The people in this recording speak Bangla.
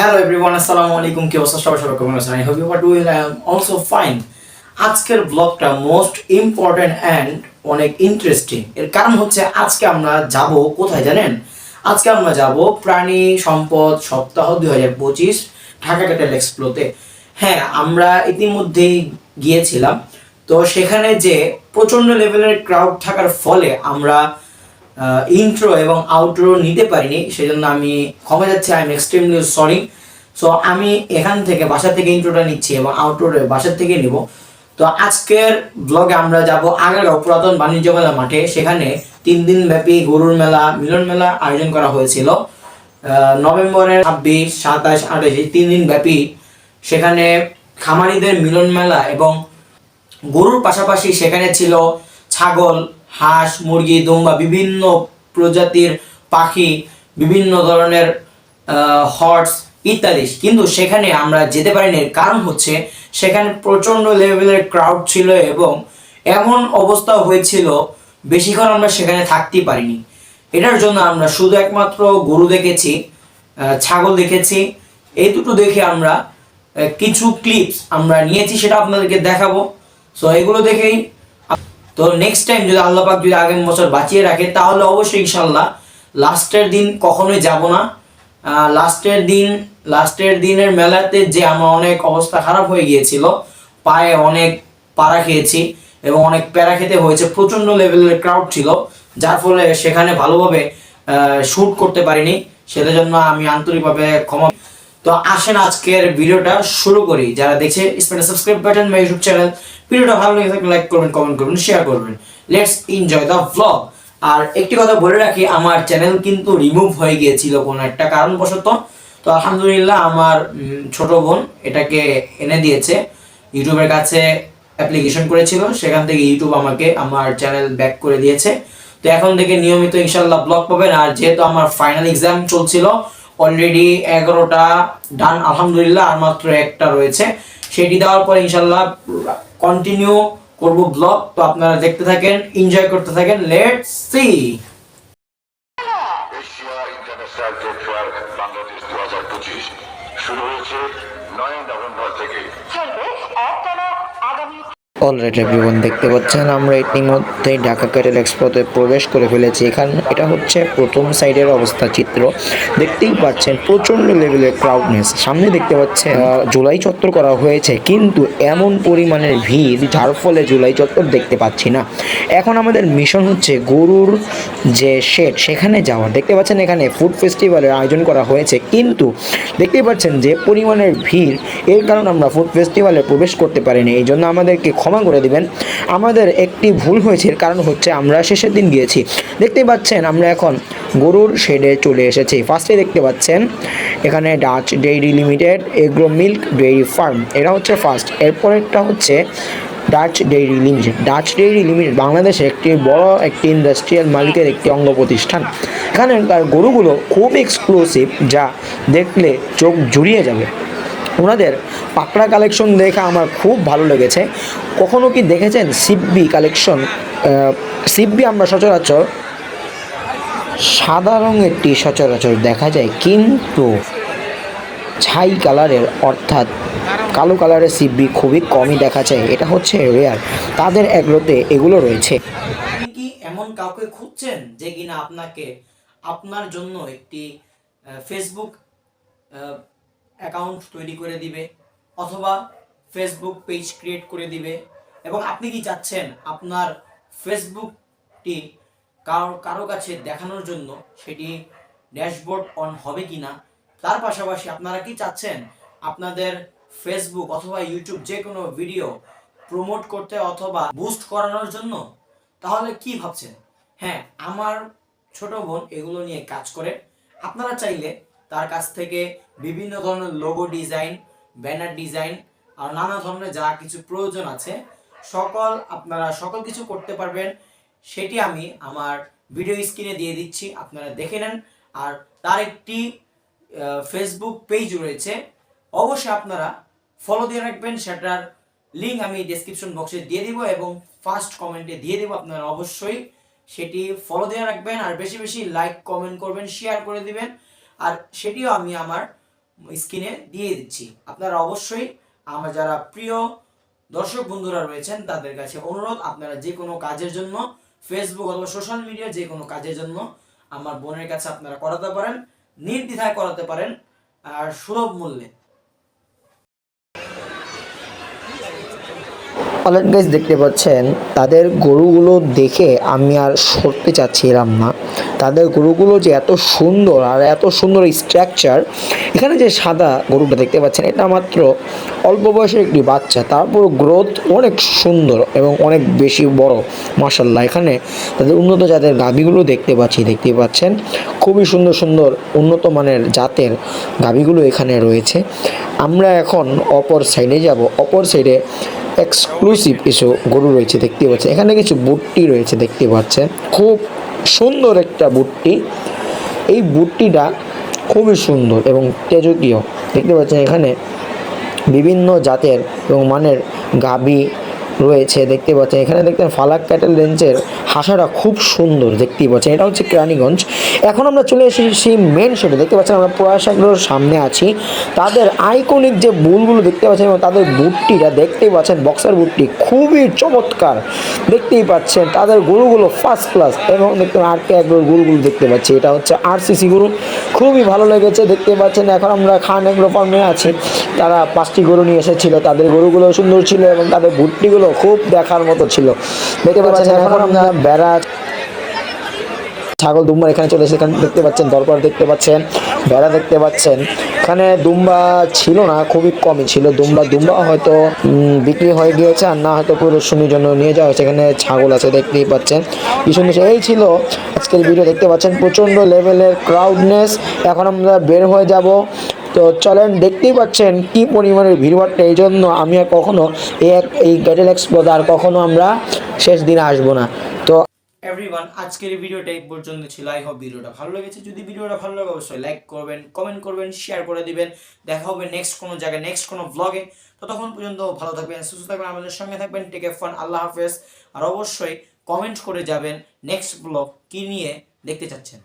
হ্যালো এভরিওয়ান আসসালামু আলাইকুম, কি অবস্থা? সবাই সবাই কেমন আছেন? I hope you are doing I am also fine আজকের ব্লগটা মোস্ট ইম্পর্টেন্ট অ্যান্ড অনেক ইন্টারেস্টিং এর কারণ হচ্ছে আজকে আমরা যাব কোথায় জানেন? আজকে আমরা যাব প্রাণী সম্পদ সপ্তাহ দুই হাজার পঁচিশ ঢাকা ক্যাটেল এক্সপ্লোতে। হ্যাঁ আমরা ইতিমধ্যেই গিয়েছিলাম। তো সেখানে যে প্রচণ্ড লেভেলের ক্রাউড থাকার ফলে আমরা ইন্ট্রো এবং আউটরো নিতে পারিনি, সেজন্য আমি ক্ষমা যাচ্ছি I am extremely sorry so আমি এখান থেকে, বাসা থেকে ইন্ট্রোটা নিচ্ছি এবং আউটরোটা বাসার থেকে নিব। তো আজকের ব্লগে আমরা যাব আগারগাঁও, পুরাতন বাণিজ্য মেলা মাঠে। সেখানে তিন দিন ব্যাপী গরুর মেলা, মিলন মেলা আয়োজন করা হয়েছিল। নভেম্বরের ছাব্বিশ, সাতাশ, আঠাশ, এই তিন দিন ব্যাপী সেখানে খামারিদের মিলন মেলা এবং গরুর পাশাপাশি সেখানে ছিল ছাগল হাঁস, মুরগি, দুম্বা বিভিন্ন প্রজাতির পাখি, বিভিন্ন ধরনের হর্স ইত্যাদি। কিন্তু সেখানে আমরা যেতে পারিনি। কারণ হচ্ছে, সেখানে প্রচণ্ড লেভেলের ক্রাউড ছিল এবং এমন অবস্থা হয়েছিল, বেশিক্ষণ আমরা সেখানে থাকতেই পারিনি। এটার জন্য আমরা শুধু একমাত্র গরু দেখেছি ছাগল দেখেছি। এই দুটো দেখে আমরা কিছু ক্লিপস আমরা নিয়েছি, সেটা আপনাদেরকে দেখাবো। সো এগুলো দেখেই তো নেক্সট টাইম যদি আল্লাহ পাক যদি আগামী বছর বাঁচিয়ে রাখে, তাহলে অবশ্যই ইনশাল্লাহ লাস্টের দিন কখনোই যাব না। লাস্টের দিন, লাস্টের দিনের মেলাতে যে আমার অনেক অবস্থা খারাপ হয়ে গিয়েছিল, পায়ে অনেক পাড়া খেয়েছি এবং অনেক প্যারা খেতে হয়েছে, প্রচণ্ড লেভেলের ক্রাউড ছিল, যার ফলে সেখানে ভালোভাবে শ্যুট করতে পারিনি। সেটার জন্য আমি আন্তরিকভাবে ক্ষমা তো আসেন আজকের ভিডিওটা শুরু করি। যারা দেখছে subscribe button my YouTube channel ভিডিওটা ভালো লেগে থাকলে লাইক করবেন কমেন্ট করবেন শেয়ার করবেন। লেটস এনজয় দ্য ভ্লগ আর একটি কথা বলে রাখি, আমার চ্যানেল কিন্তু রিমুভ হয়ে গিয়েছিল কোনো একটা কারণবশত। তো আলহামদুলিল্লাহ আমার ছোট বোন এটাকে এনে দিয়েছে। ইউটিউবের কাছে অ্যাপ্লিকেশন করেছিল, সেখান থেকে ইউটিউব আমাকে আমার চ্যানেল ব্যাক করে দিয়েছে। তো এখন থেকে নিয়মিত ইনশাল্লাহ ব্লগ পাবেন। আর যেহেতু আমার ফাইনাল এক্সাম চলছিল অলরেডি এগারোটা ডান আলহামদুলিল্লাহ, আর মাত্র একটা রয়েছে। সেটি দেওয়ার পর ইনশাল্লাহ কন্টিনিউ করব ব্লগ তো আপনারা দেখতে থাকেন এনজয় করতে থাকেন। Let's see Asia international trade fair Bangladesh দু হাজার পঁচিশ শুরু হয়েছে নয় নভেম্বর থেকে চলবে একটানা অলরাইট এভরিওয়ান দেখতে পাচ্ছেন, আমরা ইতিমধ্যে ঢাকা ক্যাটেল এক্সপোতে প্রবেশ করে ফেলেছি। এখানে, এটা হচ্ছে প্রথম সাইডের অবস্থা চিত্র। দেখতেই পাচ্ছেন, প্রচণ্ড লেভেলের ক্রাউডনেস সামনে দেখতে পাচ্ছেন জুলাই চত্বর করা হয়েছে, কিন্তু এমন পরিমাণের ভিড়, যার ফলে জুলাই চত্বর দেখতে পাচ্ছি না। এখন আমাদের মিশন হচ্ছে গরুর যে শেড সেখানে যাওয়া। দেখতে পাচ্ছেন, এখানে ফুড ফেস্টিভ্যালের আয়োজন করা হয়েছে, কিন্তু দেখতেই পাচ্ছেন যে পরিমাণের ভিড় এর কারণে আমরা ফুড ফেস্টিভ্যালে প্রবেশ করতে পারিনি। এই জন্য আমাদেরকে ক্ষমা করে দিবেন। আমাদের একটি ভুল হয়েছে কারণ হচ্ছে আমরা শেষের দিন গিয়েছি। দেখতেই পাচ্ছেন, আমরা এখন গরুর শেডে চলে এসেছি। ফার্স্টে দেখতে পাচ্ছেন, এখানে Dutch Dairy Limited agro milk dairy farm এটা হচ্ছে ফার্স্ট এরপরেরটা হচ্ছে Dutch Dairy Limited Dutch Dairy Limited বাংলাদেশে একটি বড় একটি ইন্ডাস্ট্রিয়াল মালিকের একটি অঙ্গ প্রতিষ্ঠান। এখানকার গরুগুলো খুব এক্সক্লুসিভ যা দেখলে চোখ জুড়িয়ে যাবে। ওনাদের পাকড়া কালেকশন দেখে আমার খুব ভালো লেগেছে। কখনো কি দেখেছেন সিব্বি কালেকশন সিব্বি আমরা সচরাচর সাদা রঙেরটি সচরাচর দেখা যায়, কিন্তু ছাই কালারের অর্থাৎ কালো কালারের সিব্বি খুবই কমই দেখা যায়, এটা হচ্ছে রেয়ার তাদের এগুলোতে এগুলো রয়েছে। আপনি কি এমন কাউকে খুঁজছেন যে কিনা আপনাকে আপনার জন্য একটি ফেসবুক অ্যাকাউন্ট তৈরি করে দিবে, অথবা ফেসবুক পেজ ক্রিয়েট করে দিবে। এবং আপনি কি চাচ্ছেন আপনার ফেসবুকটি কারও কারও কাছে দেখানোর জন্য সেটি ড্যাশবোর্ড অন হবে কিনা? তার পাশাপাশি আপনারা কি চাচ্ছেন আপনাদের ফেসবুক অথবা ইউটিউব যে কোনো ভিডিও প্রমোট করতে অথবা বুস্ট করানোর জন্য? তাহলে কি ভাবছেন? হ্যাঁ আমার ছোট বোন এগুলো নিয়ে কাজ করে। আপনারা চাইলে তার কাছ থেকে বিভিন্ন ধরনের লোগো ডিজাইন ব্যানার ডিজাইন আর নানা ধরনের যা কিছু প্রয়োজন আছে, সকল আপনারা সকল কিছু করতে পারবেন। সেটি আমি আমার ভিডিও স্ক্রিনে দিয়ে দিচ্ছি, আপনারা দেখে নেন। আর তার একটি ফেসবুক পেজ রয়েছে, অবশ্যই আপনারা ফলো দিয়ে রাখবেন। সেটার লিঙ্ক আমি ডেসক্রিপশন বক্সে দিয়ে দিব এবং ফার্স্ট কমেন্টে দিয়ে দেবো আপনারা অবশ্যই। সেটি ফলো দিয়ে রাখবেন, আর বেশি বেশি লাইক কমেন্ট করবেন শেয়ার করে দিবেন। আর সেটিও আমি আমার স্ক্রিনে দিয়ে দিচ্ছি। আপনারা অবশ্যই আমার যারা প্রিয় দর্শক বন্ধুরা রয়েছেন, তাদের কাছে অনুরোধ, আপনারা যে কোনো কাজের জন্য ফেসবুক অথবা সোশ্যাল মিডিয়া যে কোনো কাজের জন্য আমার বোনের কাছে আপনারা করাতে পারেন, নির্দ্বিধায় করাতে পারেন, আর সুলভ মূল্যে। অলরেড গাইজ দেখতে পাচ্ছেন, তাদের গরুগুলো দেখে আমি আর সরতে চাচ্ছিলাম না। তাদের গরুগুলো যে এত সুন্দর আর এত সুন্দর স্ট্রাকচার এখানে যে সাদা গরুটা দেখতে পাচ্ছেন, এটা মাত্র অল্প বয়সের একটি বাচ্চা, তারপর গ্রোথ অনেক সুন্দর এবং অনেক বেশি বড় মার্শাল্লাহ এখানে তাদের উন্নত জাতের গাভীগুলো দেখতে পাচ্ছি, দেখতে পাচ্ছেন। খুবই সুন্দর সুন্দর, উন্নত মানের জাতের গাভীগুলো এখানে রয়েছে। আমরা এখন অপর সাইডে যাব। অপর সাইডে এক্সক্লুসিভ কিছু গরু রয়েছে দেখতে পাচ্ছেন এখানে কিছু বুটটি রয়েছে দেখতে পাচ্ছেন। খুব সুন্দর একটা বুটটি। এই বুটটিটা খুবই সুন্দর এবং তেজকীয়। দেখতে পাচ্ছেন এখানে বিভিন্ন জাতের এবং মানের গাবি রয়েছে, দেখতে পাচ্ছেন। এখানে দেখতেন ফালাক ক্যাটেল রেঞ্জের হাসাটা খুব সুন্দর দেখতে পাচ্ছেন। এটা হচ্ছে কেরানীগঞ্জ। এখন আমরা চলে এসেছি সেই মেন শেডে দেখতে পাচ্ছেন, আমরা প্রয়াসাগ্রহর সামনে আছি। তাদের আইকনিক যে বুলগুলো দেখতে পাচ্ছেন এবং তাদের বুটটিটা দেখতেই পাচ্ছেন বক্সার বুটটি খুবই চমৎকার। দেখতেই পাচ্ছেন, তাদের গরুগুলো ফার্স্ট ক্লাস এবং দেখতে আর কে একবার গরুগুলো দেখতে পাচ্ছি। এটা হচ্ছে আর সিসি গরু। খুবই ভালো লেগেছে, দেখতে পাচ্ছেন। এখন আমরা খান এগ্রো ফার্মে আছি। তারা পাঁচটি গরু নিয়ে এসেছিল। তাদের গরুগুলো সুন্দর ছিল এবং তাদের ভুট্টিগুলো খুব দেখার মতো ছিল। দেখতে পাচ্ছেন এখন আমরা বেড়া ছাগল দুম্বা এখানে চলে এসে এখানে দেখতে পাচ্ছেন দরবার দেখতে পাচ্ছেন বেড়া দেখতে পাচ্ছেন। এখানে দুম্বা ছিল না খুবই কমই ছিল। দুম্বা দুম্বা হয়তো বিক্রি হয়ে গিয়েছে আর না হয়তো প্রদর্শনীর জন্য নিয়ে যাওয়া হয়েছে। এখানে ছাগল আছে দেখতেই পাচ্ছেন। কি সুন্দর এই ছিল আজকের ভিডিও দেখতে পাচ্ছেন প্রচণ্ড লেভেলের ক্রাউডনেস এখন আমরা বের হয়ে যাব তো চলেন, দেখতেই পাচ্ছেন কি পরিমাণের ভিড়ভাড়টা এই জন্য আমি আর কখনো এই এক এই গ্যাটেল এক্সপোতে আর কখনো আমরা শেষ দিনে আসব না। তো এভরিওয়ান আজকের ভিডিওটা এই পর্যন্ত ছিল। আই হোপ ভিডিওটা ভালো লেগেছে। যদি ভিডিওটা ভালো লাগে, অবশ্যই লাইক করবেন কমেন্ট করবেন শেয়ার করে দিবেন। দেখা হবে নেক্সট কোনো জায়গায় নেক্সট কোনো ব্লগে ততক্ষণ পর্যন্ত ভালো থাকবেন, সুস্থ থাকবেন, আমাদের সঙ্গে থাকবেন। টেক টেকে ফান আল্লাহ হাফেজ। আর অবশ্যই কমেন্ট করে যাবেন নেক্সট ব্লগ কি নিয়ে দেখতে চাচ্ছেন।